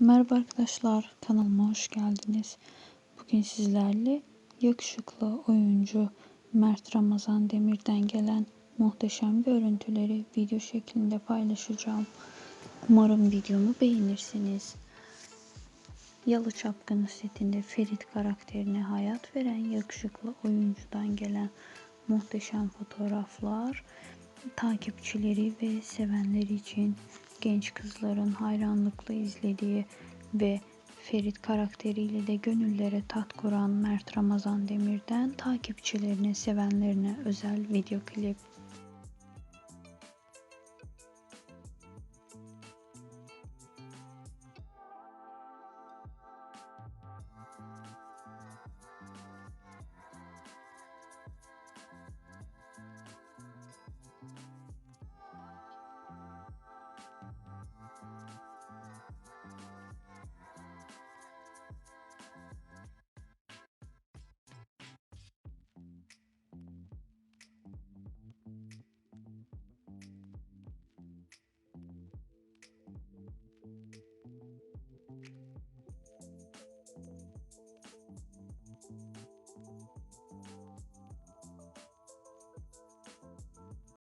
Merhaba arkadaşlar, kanalıma hoş geldiniz. Bugün sizlerle yakışıklı oyuncu Mert Ramazan Demir'den gelen muhteşem görüntüleri video şeklinde paylaşacağım. Umarım videomu beğenirsiniz. Yalı Çapkını setinde Ferit karakterine hayat veren yakışıklı oyuncudan gelen muhteşem fotoğraflar takipçileri ve sevenleri için genç kızların hayranlıkla izlediği ve Ferit karakteriyle de gönüllere tat kuran Mert Ramazan Demir'den takipçilerine, sevenlerine özel video klip.